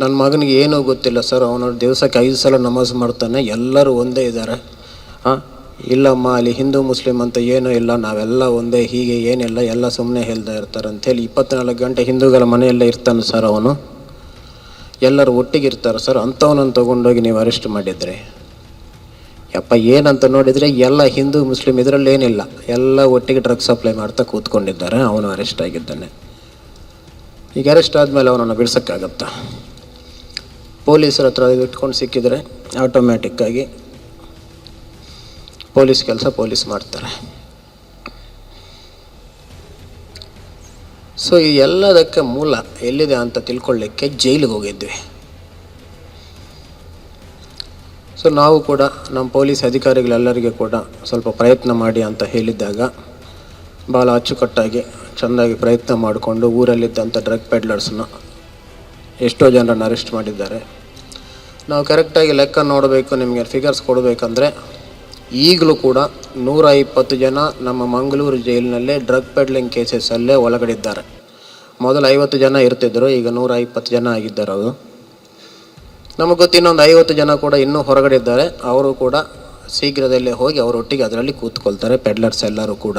ನನ್ನ ಮಗನಿಗೆ ಏನೂ ಗೊತ್ತಿಲ್ಲ ಸರ್, ಅವನು ದಿವಸಕ್ಕೆ ಐದು ಸಲ ನಮಾಜ್ ಮಾಡ್ತಾನೆ, ಎಲ್ಲರೂ ಒಂದೇ ಇದ್ದಾರೆ. ಹಾಂ? ಇಲ್ಲಮ್ಮ, ಅಲ್ಲಿ ಹಿಂದೂ, ಮುಸ್ಲಿಂ ಅಂತ ಏನೂ ಇಲ್ಲ, ನಾವೆಲ್ಲ ಒಂದೇ, ಹೀಗೆ ಏನಿಲ್ಲ, ಎಲ್ಲ ಸುಮ್ಮನೆ ಹೇಳ್ತಾ ಇರ್ತಾರೆ ಅಂಥೇಳಿ ಇಪ್ಪತ್ನಾಲ್ಕು ಗಂಟೆ ಹಿಂದೂಗಳ ಮನೆಯಲ್ಲೇ ಇರ್ತಾನೆ ಸರ್ ಅವನು. ಎಲ್ಲರೂ ಒಟ್ಟಿಗೆ ಇರ್ತಾರೆ ಸರ್, ಅಂಥವನನ್ನು ತೊಗೊಂಡೋಗಿ ನೀವು ಅರೆಸ್ಟ್ ಮಾಡಿದರೆ. ಯಪ್ಪ, ಏನಂತ ನೋಡಿದರೆ ಎಲ್ಲ ಹಿಂದೂ, ಮುಸ್ಲಿಂ ಇದರಲ್ಲಿ ಏನಿಲ್ಲ, ಎಲ್ಲ ಒಟ್ಟಿಗೆ ಡ್ರಗ್ಸ್ ಸಪ್ಲೈ ಮಾಡ್ತಾ ಕೂತ್ಕೊಂಡಿದ್ದಾರೆ, ಅವನು ಅರೆಸ್ಟ್ ಆಗಿದ್ದಾನೆ. ಈಗ ಅರೆಸ್ಟ್ ಆದಮೇಲೆ ಅವನನ್ನು ಬಿಡ್ಸೋಕ್ಕಾಗತ್ತಾ? ಪೊಲೀಸರ ಹತ್ರ ಇಟ್ಕೊಂಡು ಸಿಕ್ಕಿದರೆ ಆಟೋಮ್ಯಾಟಿಕ್ಕಾಗಿ ಪೊಲೀಸ್ ಕೆಲಸ ಪೊಲೀಸ್ ಮಾಡ್ತಾರೆ. ಸೊ ಈ ಎಲ್ಲದಕ್ಕೆ ಮೂಲ ಎಲ್ಲಿದೆ ಅಂತ ತಿಳ್ಕೊಳ್ಳಿಕ್ಕೆ ಜೈಲಿಗೆ ಹೋಗಿದ್ವಿ. ಸೊ ನಾವು ಕೂಡ ನಮ್ಮ ಪೊಲೀಸ್ ಅಧಿಕಾರಿಗಳೆಲ್ಲರಿಗೂ ಕೂಡ ಸ್ವಲ್ಪ ಪ್ರಯತ್ನ ಮಾಡಿ ಅಂತ ಹೇಳಿದ್ದಾಗ ಭಾಳ ಅಚ್ಚುಕಟ್ಟಾಗಿ ಚೆಂದಾಗಿ ಪ್ರಯತ್ನ ಮಾಡಿಕೊಂಡು ಊರಲ್ಲಿದ್ದಂಥ ಡ್ರಗ್ ಪೆಡ್ಲರ್ಸ್ನ ಎಷ್ಟೋ ಜನರನ್ನು ಅರೆಸ್ಟ್ ಮಾಡಿದ್ದಾರೆ. ನಾವು ಕರೆಕ್ಟಾಗಿ ಲೆಕ್ಕ ನೋಡಬೇಕು, ನಿಮಗೆ ಫಿಗರ್ಸ್ ಕೊಡಬೇಕಂದ್ರೆ, ಈಗಲೂ ಕೂಡ ನೂರ ಇಪ್ಪತ್ತು ಜನ ನಮ್ಮ ಮಂಗಳೂರು ಜೈಲಿನಲ್ಲೇ ಡ್ರಗ್ ಪೆಡ್ಲಿಂಗ್ ಕೇಸಸಲ್ಲೇ ಒಳಗಡಿದ್ದಾರೆ. ಮೊದಲು ಐವತ್ತು ಜನ ಇರ್ತಿದ್ದರು ಈಗ ನೂರ ಇಪ್ಪತ್ತು ಜನ ಆಗಿದ್ದಾರೆ ಅದು. ನಮಗೆ ಗೊತ್ತು ಇನ್ನೊಂದು ಐವತ್ತು ಜನ ಕೂಡ ಇನ್ನೂ ಹೊರಗಡೆ ಇದ್ದಾರೆ. ಅವರು ಕೂಡ ಶೀಘ್ರದಲ್ಲೇ ಹೋಗಿ ಅವರೊಟ್ಟಿಗೆ ಅದರಲ್ಲಿ ಕೂತ್ಕೊಳ್ತಾರೆ ಪೆಡ್ಲರ್ಸ್ ಎಲ್ಲರೂ ಕೂಡ.